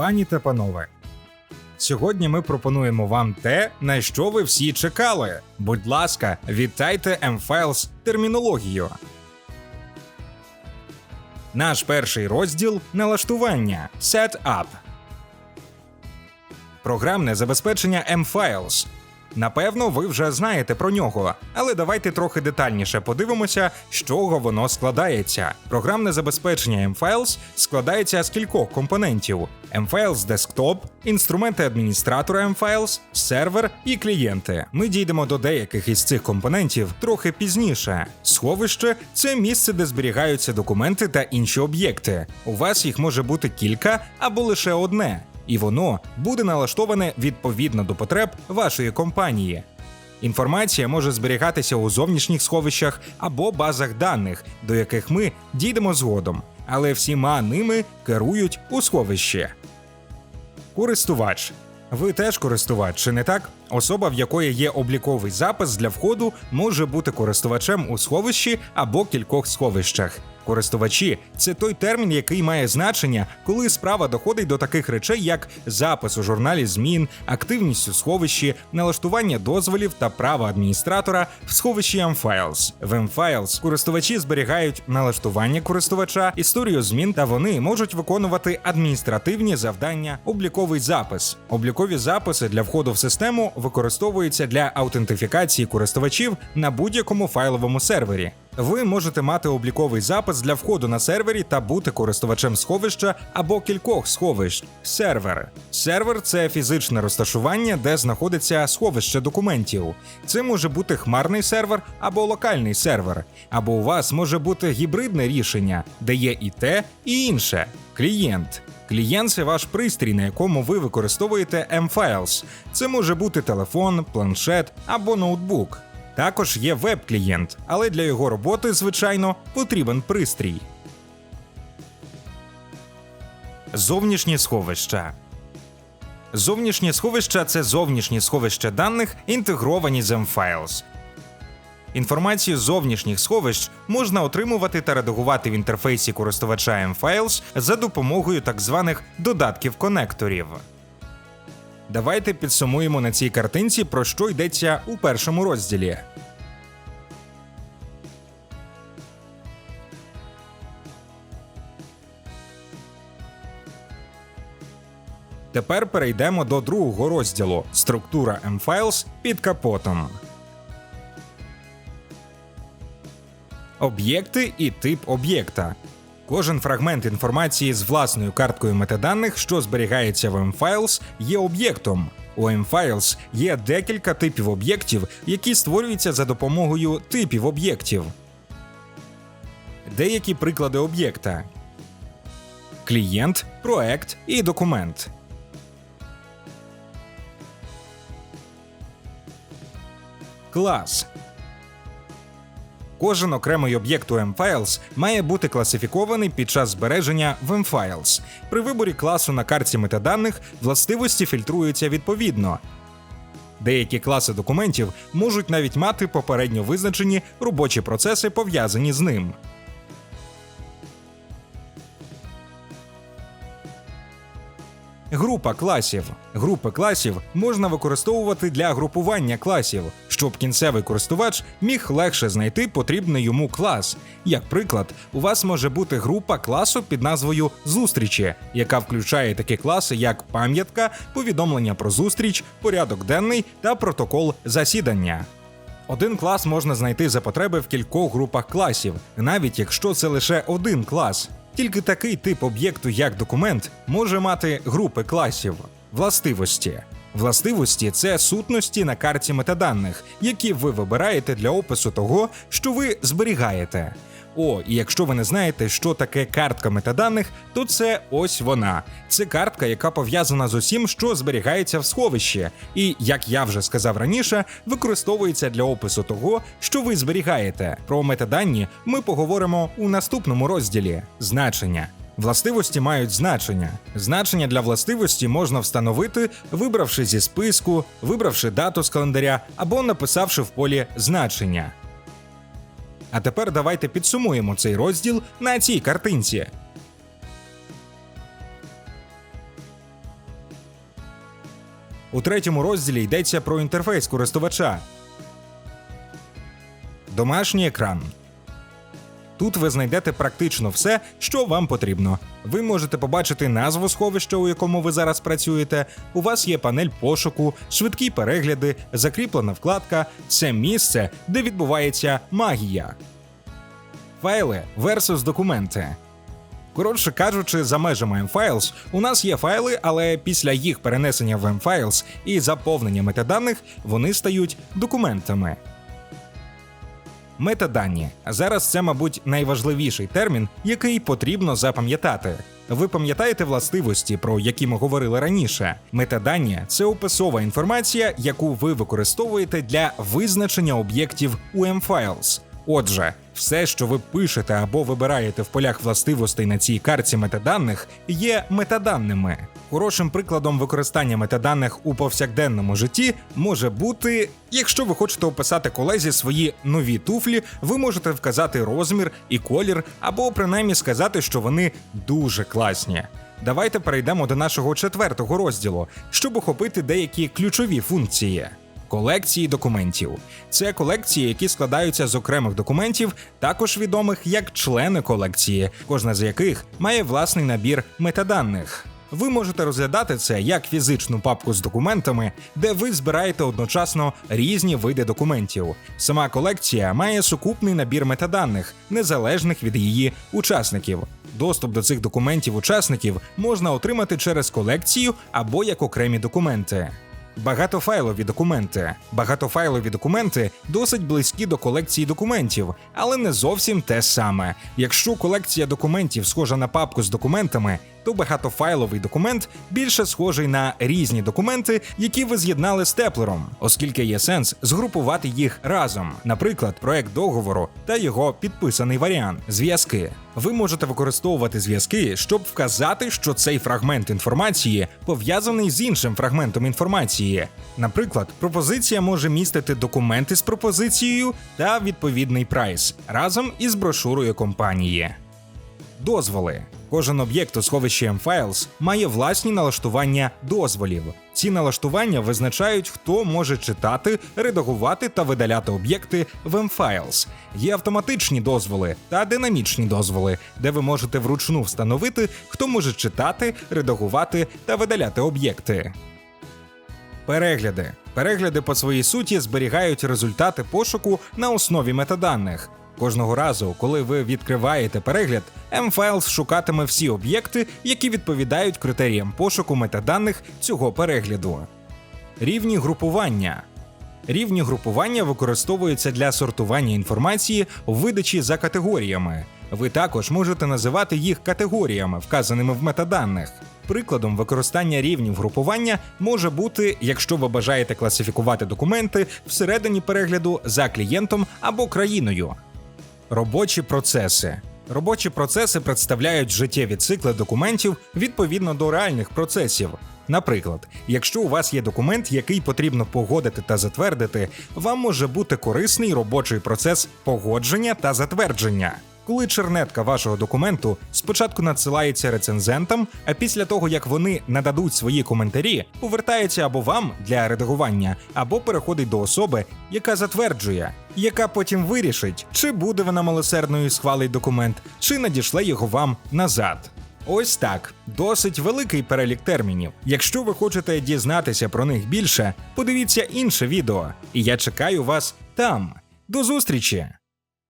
Пані та панове, сьогодні ми пропонуємо вам те, на що ви всі чекали. Будь ласка, вітайте M-Files термінологію. Наш перший розділ налаштування Setup. Програмне забезпечення M-Files. Напевно, ви вже знаєте про нього, але давайте трохи детальніше подивимося, з чого воно складається. Програмне забезпечення M-Files складається з кількох компонентів: M-Files Desktop, інструменти адміністратора M-Files, сервер і клієнти. Ми дійдемо до деяких із цих компонентів трохи пізніше. Сховище це місце, де зберігаються документи та інші об'єкти. У вас їх може бути кілька або лише одне і воно буде налаштоване відповідно до потреб вашої компанії. Інформація може зберігатися у зовнішніх сховищах або базах даних, до яких ми дійдемо згодом, але всіма ними керують у сховищі. Користувач. Ви теж користувач, чи не так? Особа, в якої є обліковий запис для входу, може бути користувачем у сховищі або кількох сховищах. Користувачі це той термін, який має значення, коли справа доходить до таких речей, як запис у журналі змін, активність у сховищі, налаштування дозволів та права адміністратора в сховищі M-Files. В M-Files користувачі зберігають налаштування користувача, історію змін, та вони можуть виконувати адміністративні завдання, обліковий запис. Облікові записи для входу в систему використовуються для аутентифікації користувачів на будь-якому файловому сервері. Ви можете мати обліковий запис для входу на сервері та бути користувачем сховища або кількох сховищ. Сервер. Сервер це фізичне розташування, де знаходиться сховище документів. Це може бути хмарний сервер або локальний сервер, або у вас може бути гібридне рішення, де є і те, і інше. Клієнт. Клієнт це ваш пристрій, на якому ви використовуєте M-Files. Це може бути телефон, планшет або ноутбук. Також є веб-клієнт, але для його роботи, звичайно, потрібен пристрій. Зовнішні сховища. Зовнішні сховища це зовнішні сховища даних, інтегровані з M-Files. Інформацію з зовнішніх сховищ можна отримувати та редагувати в інтерфейсі користувача M-Files за допомогою так званих додатків конекторів. Давайте підсумуємо на цій картинці, про що йдеться у першому розділі. Тепер перейдемо до другого розділу структура M-Files під капотом. Об'єкти і тип об'єкта. Кожен фрагмент інформації з власною карткою метаданих, що зберігається в M-Files, є об'єктом. У M-Files є декілька типів об'єктів, які створюються за допомогою типів об'єктів. Деякі приклади об'єкта: клієнт, проект і документ. Клас Кожен окремий об'єкт у M-Files має бути класифікований під час збереження в M-Files. При виборі класу на карті метаданих властивості фільтруються відповідно. Деякі класи документів можуть навіть мати попередньо визначені робочі процеси, пов'язані з ним. Група класів. Групи класів можна використовувати для групування класів, щоб кінцевий користувач міг легше знайти потрібний йому клас. Як приклад, у вас може бути група класу під назвою Зустрічі, яка включає такі класи, як пам'ятка, повідомлення про зустріч, порядок денний та протокол засідання. Один клас можна знайти за потреби в кількох групах класів, навіть якщо це лише один клас. Тільки такий тип об'єкту, як документ, може мати групи класів, властивості. Властивості це сутності на карті метаданих, які ви вибираєте для опису того, що ви зберігаєте. О, і якщо ви не знаєте, що таке картка метаданих, то це ось вона. Це картка, яка пов'язана з усім, що зберігається в сховищі, і, як я вже сказав раніше, використовується для опису того, що ви зберігаєте. Про метадані ми поговоримо у наступному розділі значення. Властивості мають значення. Значення для властивості можна встановити, вибравши зі списку, вибравши дату з календаря або написавши в полі значення. А тепер давайте підсумуємо цей розділ на цій картинці. У третьому розділі йдеться про інтерфейс користувача. Домашній екран. Тут ви знайдете практично все, що вам потрібно. Ви можете побачити назву сховища, у якому ви зараз працюєте. У вас є панель пошуку, швидкі перегляди, закріплена вкладка. Це місце, де відбувається магія. Файли versus документи. Коротше кажучи, за межами M-Files у нас є файли, але після їх перенесення в M-Files і заповнення метаданих вони стають документами. Метадані. Зараз це, мабуть, найважливіший термін, який потрібно запам'ятати. Ви пам'ятаєте властивості, про які ми говорили раніше? Метадані це описова інформація, яку ви використовуєте для визначення об'єктів у M-Files. Отже, все, що ви пишете або вибираєте в полях властивостей на цій карті метаданих, є метаданими. Хорошим прикладом використання метаданих у повсякденному житті може бути, якщо ви хочете описати колезі свої нові туфлі, ви можете вказати розмір і колір, або принаймні сказати, що вони дуже класні. Давайте перейдемо до нашого четвертого розділу, щоб охопити деякі ключові функції. Колекції документів це колекції, які складаються з окремих документів, також відомих як члени колекції, кожна з яких має власний набір метаданих. Ви можете розглядати це як фізичну папку з документами, де ви збираєте одночасно різні види документів. Сама колекція має сукупний набір метаданих, незалежних від її учасників. Доступ до цих документів учасників можна отримати через колекцію або як окремі документи. Багатофайлові документи. Багатофайлові документи досить близькі до колекції документів, але не зовсім те саме. Якщо колекція документів схожа на папку з документами, то багатофайловий документ більше схожий на різні документи, які ви з'єднали з теплером, оскільки є сенс згрупувати їх разом, наприклад, проект договору та його підписаний варіант зв'язки. Ви можете використовувати зв'язки, щоб вказати, що цей фрагмент інформації пов'язаний з іншим фрагментом інформації. Наприклад, пропозиція може містити документи з пропозицією та відповідний прайс разом із брошурою компанії. Дозволи. Кожен об'єкт у сховищі M-Files має власні налаштування дозволів. Ці налаштування визначають, хто може читати, редагувати та видаляти об'єкти в M-Files. Є автоматичні дозволи та динамічні дозволи, де ви можете вручну встановити, хто може читати, редагувати та видаляти об'єкти. Перегляди. Перегляди по своїй суті зберігають результати пошуку на основі метаданих. Кожного разу, коли ви відкриваєте перегляд, M-Files шукатиме всі об'єкти, які відповідають критеріям пошуку метаданих цього перегляду. Рівні групування. Рівні групування використовуються для сортування інформації у видачі за категоріями. Ви також можете називати їх категоріями, вказаними в метаданих. Прикладом використання рівнів групування може бути, якщо ви бажаєте класифікувати документи всередині перегляду за клієнтом або країною. Робочі процеси. Робочі процеси представляють життєві цикли документів відповідно до реальних процесів. Наприклад, якщо у вас є документ, який потрібно погодити та затвердити, вам може бути корисний робочий процес погодження та затвердження. Коли чернетка вашого документу спочатку надсилається рецензентам, а після того як вони нададуть свої коментарі, повертається або вам для редагування, або переходить до особи, яка затверджує, яка потім вирішить, чи буде вона милосердною і схвалить документ, чи надішле його вам назад. Ось так, досить великий перелік термінів. Якщо ви хочете дізнатися про них більше, подивіться інше відео, і я чекаю вас там. До зустрічі!